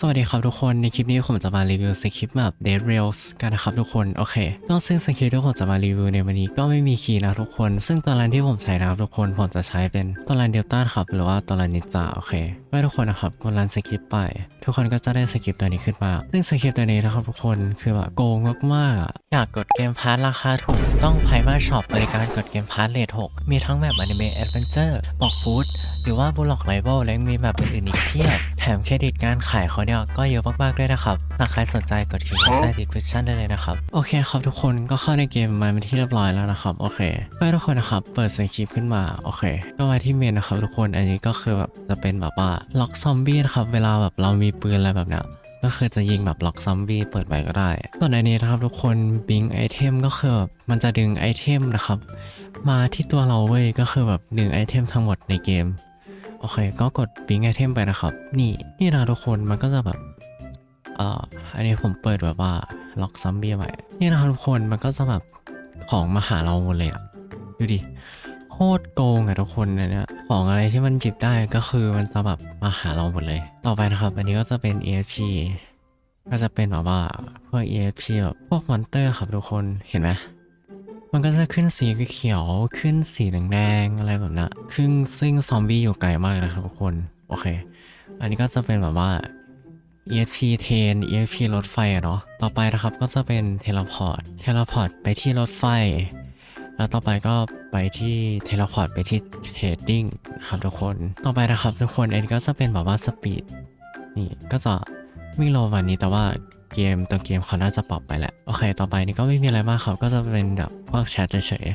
สวัสดีครับทุกคนในคลิปนี้ผมจะมารีวิวสคริปต์แบบ Dead Rails กันนะครับทุกคนโอเคก็ซึ่งสคริปต์ที่ผมจะมารีวิวในวันนี้ก็ไม่มีคีย์นะทุกคน ซึ่งตัวรันที่ผมใช้นะครับทุกคนผมจะใช้เป็นตัวรันเดลต้าครับหรือว่าตัวรันนิจาโอเคก็ทุกคนนะครับกดรันสคริปต์ไปทุกคนก็จะได้สคริปต์ตัวนี้ขึ้นมา ซึ่งสคริปต์ตัวนี้นะครับทุกคนคือแบบโกงมากๆอะอยากกดเกมพาร์ทราคาถูกต้องไพมาช็อปบริการกดเกมพาร์ทเลท6มีทั้งแบบอนิเมะแอดเวนเจอร์บอกฟู้ด หรือว่าบลล็อกไลเบิลและมีแบบอื่นๆอีกเพียบแถมเครดิตการขายเขาเนี่ยก็เยอะมากๆด้วยนะครับหากใครสนใจกดคลิกใต้ description ได้เลยนะครับ โอเคครับทุกคนก็เข้าในเกมมาเป็นที่เรียบร้อยแล้วนะครับ โอเคก็ทุกคนนะครับ เปิดสคริปต์ขึ้นมา โอเค ก็มาที่เมนนะครับทุกคน อันนี้ก็คือแบบจะเป็นแบบว่าล็อกซอมบี้นะครับ เวลาแบบเรามีปืนอะไรแบบเนี้ยก็คือจะยิงแบบล็อกซอมบี้เปิดไปก็ได้ ส่วนในนี้นะครับทุกคนบิงไอเทมก็คือแบบมันจะดึงไอเทมนะครับ มาที่ตัวเราเว้ยก็คือแบบดึงไอเทมทั้งหมดในเกม โอเค ก็กดบิงไอเทมไปนะครับ นี่นี่นะทุกคนมันก็จะแบบเอ่ออันนี้ผมเปิดแบบว่าล็อกซัมบี้ไว้นี่นะทุกคนมันก็จะแบบของมาหาเราหมดเลยอะดูดิโคตรโกงอะทุกคนเนี่ยของอะไรที่มันจิบได้ก็คือมันจะแบบมาหาเราหมดเลย ต่อไปนะครับ อันนี้ก็จะเป็น EFP ก็จะเป็นแบบว่าพวก EFP แบบพวกมอนเตอร์ครับทุกคนเห็นไหมมันก็จะขึ้นสีเขียวขึ้นสีแดงๆอะไรแบบ ซึ่งซึ่งซอมบี้อยู่ไกลมากนะครับทุกคน โอเค อันนี้ก็จะเป็นแบบว่า ESP เทน ESP รถไฟอะเนาะ ต่อไปนะครับก็จะเป็นเทเลพอร์ต เทเลพอร์ตไปที่รถไฟ แล้วต่อไปก็ไปที่เทเลพอร์ตไปที่เทรดดิ้งครับทุกคน ต่อไปนะครับทุกคนอันนี้ก็จะเป็นแบบว่าสปีด นี่ก็จะวิ่งเร็วกวันนี้แต่ว่าเกมตัวเกมเขาน่าจะปรับไปแหละ โอเค ต่อไปนี่ก็ไม่มีอะไรมากครับ ก็จะเป็นแบบพวกแชทเฉย